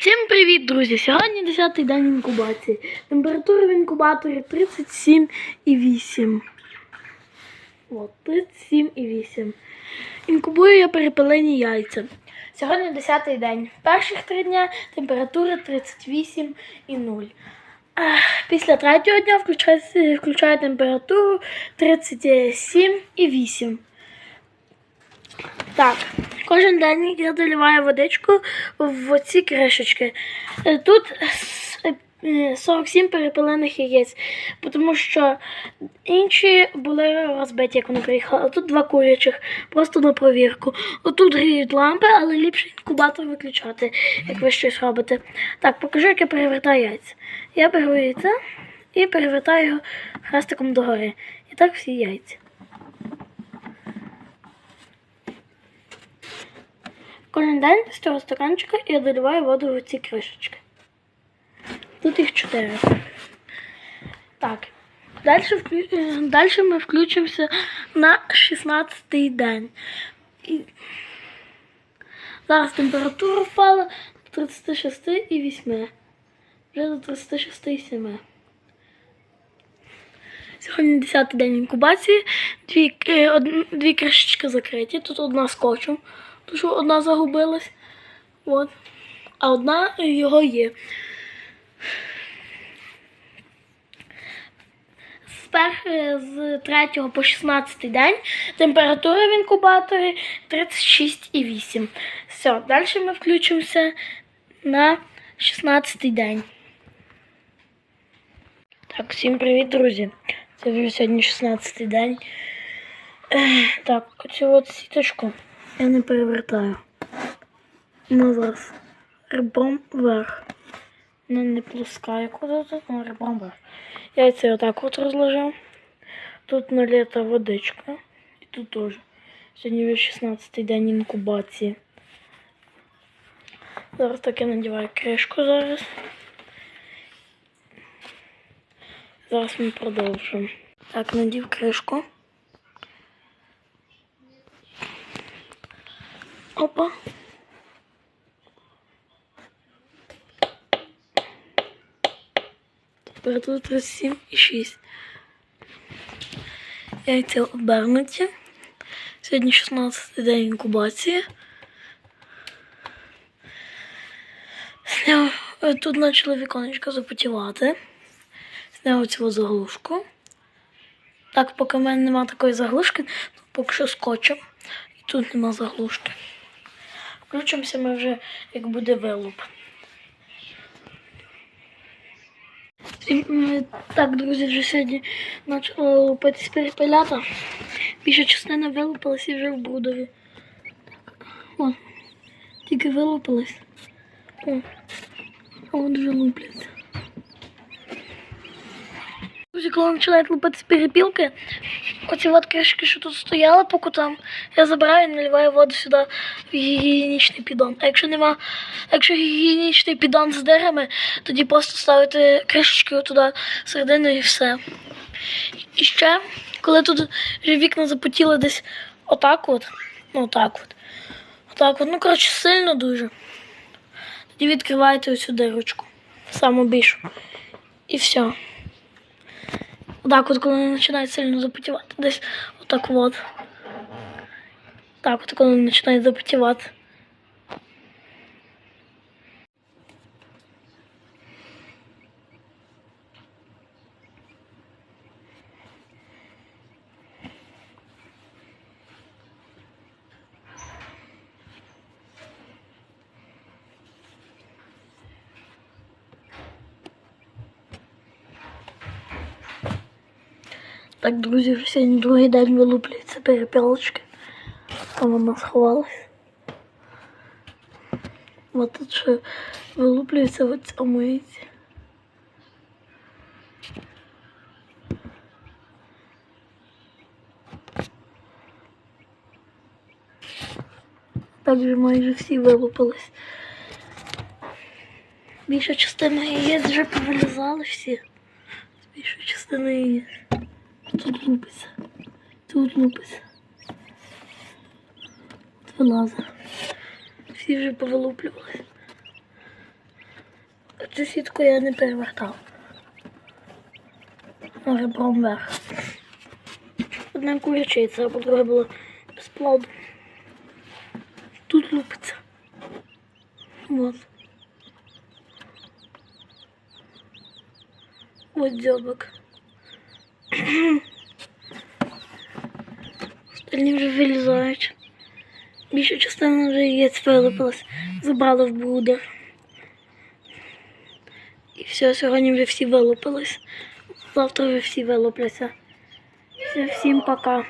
Всім привіт, друзі! Сьогодні 10-й день інкубації. Температура в інкубаторі 37,8. От, 37,8. Інкубую я перепелені яйця. Сьогодні 10-й день. Перших три дня температура 38,0. Ех, Після третього дня включаю, включаю температуру 37,8. Так, кожен день я доливаю водичку в оці кришечки. Е, Тут е, 47 перепелених яєць, тому що інші були розбиті, як вони приїхали. Тут два курячих, просто на провірку. Отут гріють лампи, але ліпше інкубатор виключати, як ви щось робите. Так, покажу, як я перевертаю яйця. Я беру яйце і перевертаю його хрестиком догори. І так всі яйця. Кожен день з цього стаканчика я доливаю воду в ці кришечки. Тут їх чотири. Так. Далі, е, Далі ми включимося на 16-й день. І... Зараз температура впала до 36,8. Вже до 36,7. Сьогодні 10-й день інкубації. Дві, е, дві кришечки закриті. Тут одна скотчем, тому що одна загубилась. От. А одна його є. З, пер- е, з 3 по 16 день температура в інкубаторі 36,8. Все, далі ми включимося на 16 день. Так, всім привіт, друзі. Це вже сьогодні 16 день. Так, оцю от сіточку я не перевертаю. Вона зараз вверх. Вона не плоска, як тут, вона ребром вверх. Я це отак от розложив. Тут наліта водичка. І тут теж. Сьогодні вже 16 день інкубації. Зараз так я надіваю кришку зараз. Зараз ми продовжимо. Так, надів кришку. Опа. Температура 37,6. Яйця обернуті. Сьогодні 16 день інкубації. Е, тут почали віконечко запотівати. Зняв цю заглушку. Так, поки в мене немає такої заглушки, то поки що скотчем. І тут нема заглушки. Включимося ми вже, як буде вилуп. Так, друзі, вже сьогодні почали лупитись перепелята. Більша частина вилупилась і вже в брудові. О, тільки вилупилась. О, а от вже лупляться. Коли починають лупитись перепілки, оці от кришки, що тут стояли по кутам, я забираю і наливаю воду сюди в гігієнічний піддон. А якщо нема, якщо гігієнічний піддон з дирами, тоді просто ставити кришечки туди всередину і все. І ще, коли тут вже вікна запотіли десь отак от, ну отак от, отак от, ну коротше, сильно дуже. Тоді відкриваєте оцю дирочку, саму більшу. І все. Так, от коли вони починають сильно запотівати, десь отак от. Так, от коли вони починають. Так, друзі, вже сьогодні другий день вилуплюється перепілочки. Там вона сховалась. Ось тут ще вилуплюється в цьому яйці. Так вже майже всі вилупились. Більша частина яєць вже повилізали всі. Більша частина яєць. Тут лупиться. Тут лупиться. Тут вилазить. Всі вже повилуплювалися. Цю сітку я не перевертав. Ребром вверх. Одна курячиця, а по-друге було безплодно. Тут лупиться. Вот. Вот дзьобик. Остальні вже вилізають. Більша частина вже яєць вилупилась, забрали в будер. І все, сьогодні вже всі вилупились. Завтра вже всі вилупляться. Все, всім пока.